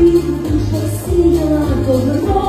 Сіяла добро